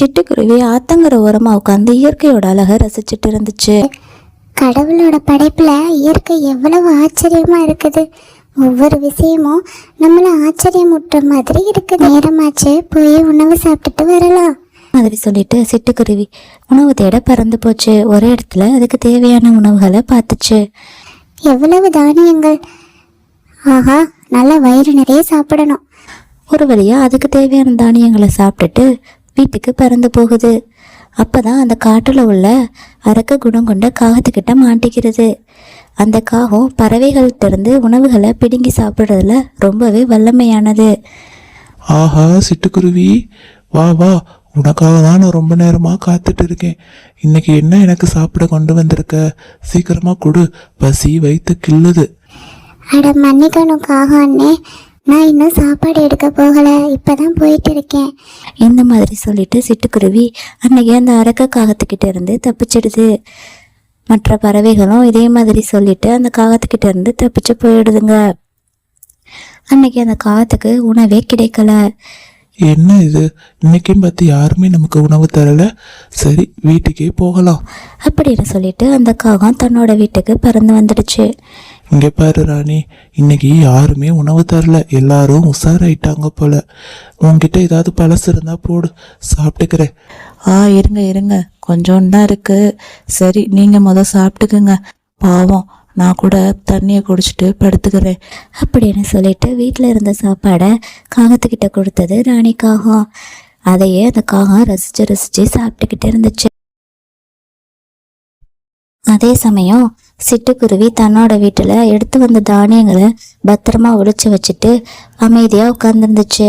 சிட்டுக்குருவி ஆத்தங்கர ஓரமாக உட்காந்து இயற்கையோட அழகை ரசிச்சிட்டு இருந்துச்சு. கடவுளோட படைப்புல இயற்கை எவ்வளவு ஆச்சரியமா இருக்குது. ஒவ்வொரு விஷயமும் நம்மள ஆச்சரியமூட்டுற மாதிரி இருக்குது. நேரமாச்சு போய் உணவு சாப்பிட்டுட்டு வரலாம். மாதிரி சொல்லிட்டு சிட்டுக்குருவி உணவு தேட பறந்து போச்சு. ஒரே இடத்துல அதுக்கு தேவையான உணவுகளை பார்த்துச்சு. எவ்வளவு தானியங்கள். ஆஹா நல்லா வயிறு நிறைய சாப்பிடணும். ஒரு வழியா அதுக்கு தேவையான தானியங்களை சாப்பிட்டுட்டு வீட்டுக்கு பறந்து போகுது. அப்பதான் அந்த காட்டுல உள்ள அரக்க குணம் கொண்ட காகத்துக்கிட்ட மாட்டிக்கிறது. அந்த காகம் பறவைகள்கிட்ட இருந்து உணவுகளை பிடுங்கி சாப்பிட்றதுல ரொம்பவே வல்லமையானது. ஆஹா சிட்டுக்குருவி. வா வா. உனக்காக தான் நான் ரொம்ப நேரமா காத்துட்டு இருக்கேன். இன்னைக்கு என்ன எனக்கு சாப்பிட கொண்டு வந்திருக்க? சீக்கிரமா கொடு. பசி வயித்து கிள்ளுது. அட மன்னிக்கணும் காகம் அண்ணே. நான் இன்னும் சாப்பாடு எடுக்க போகல. இப்பதான் போயிட்டு இருக்கேன் இந்த மாதிரி சொல்லிட்டு சிட்டுக்குருவி அன்னைக்கு அந்த அரக்க காகத்துக்கிட்ட இருந்து தப்பிச்சிடுது. மற்ற பறவைகளும் இதே மாதிரி சொல்லிட்டு அந்த காகத்துக்கிட்ட இருந்து தப்பிச்சு போயிடுதுங்க. அன்னைக்கு அந்த காகத்துக்கு உணவே கிடைக்கல. என்ன இது? இன்னைக்கும் பார்த்து யாருமே நமக்கு உணவு தரல. சரி வீட்டுக்கே போகலாம். அப்படின்னு சொல்லிட்டு அந்த காகம் தன்னோட வீட்டுக்கு பறந்து வந்துடுச்சு. இங்க பாரு ராணி இன்னைக்கு யாருமே உணவு தரல. எல்லாரும் உஷாராயிட்டாங்க போல. உன்கிட்ட ஏதாவது பழசு இருந்தா போடு. சாப்பிட்டுக்கிறேன். ஆ இருங்க இருங்க. கொஞ்சோண்டு தான் இருக்கு. சரி நீங்க முத சாப்பிட்டுக்குங்க. பாவம் நான் கூட தண்ணியை குடிச்சிட்டு படுத்துக்கிறேன். அப்படின்னு சொல்லிட்டு வீட்டில் இருந்த சாப்பாடை காகத்துக்கிட்ட கொடுத்தது ராணி காகம். அதையே அந்த காகம் ரசிச்சு ரசிச்சு சாப்பிட்டுக்கிட்டு இருந்துச்சு. அதே சமயம் சிட்டுக்குருவி தன்னோட வீட்டில் எடுத்து வந்த தானியங்களை பத்திரமா ஒளிச்சு வச்சுட்டு அமைதியாக உட்கார்ந்துருந்துச்சு.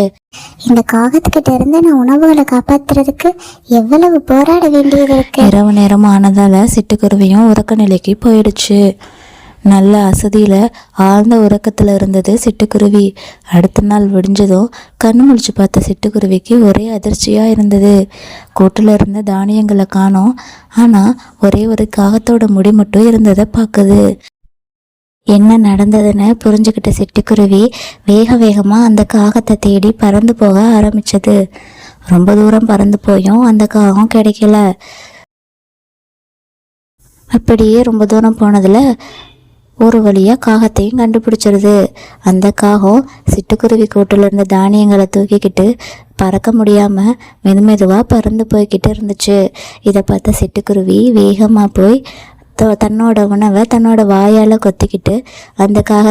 இந்த காகத்துக்கிட்ட இருந்து நான் உணவுகளை காப்பாத்துறதுக்கு எவ்வளவு போராட வேண்டியது இருக்கு? இரவு நேரம் ஆனதால சிட்டுக்குருவியும் உறக்க நிலைக்கு போயிடுச்சு. நல்ல அசதியில் ஆழ்ந்த உறக்கத்தில் இருந்தது சிட்டுக்குருவி. அடுத்த நாள் விடிஞ்சதும் கண்ணு முழிச்சு பார்த்த சிட்டுக்குருவிக்கு ஒரே அதிர்ச்சியாக இருந்தது. கூட்டில் இருந்த தானியங்களை காணோம். ஆனால் ஒரே ஒரு காகத்தோட முடி மட்டும் இருந்ததை பார்க்குது. என்ன நடந்ததுன்னு புரிஞ்சுக்கிட்ட சிட்டுக்குருவி வேக வேகமாக அந்த காகத்தை தேடி பறந்து போக ஆரம்பிச்சது. ரொம்ப தூரம் பறந்து போயும் அந்த காகம் கிடைக்கல. அப்படியே ரொம்ப தூரம் போனதில் ஒரு வழியாக காகத்தையும் கண்டுபிடிச்சிருது. அந்த காகம் சிட்டுக்குருவி கூட்டில் இருந்த தானியங்களை தூக்கிக்கிட்டு பறக்க முடியாமல் மெதுமெதுவாக பறந்து போய்கிட்டு இருந்துச்சு. இதை பார்த்த சிட்டுக்குருவி வேகமாக போய் தோ- தன்னோட உணவை தன்னோட வாயால் கொத்திக்கிட்டு அந்த காக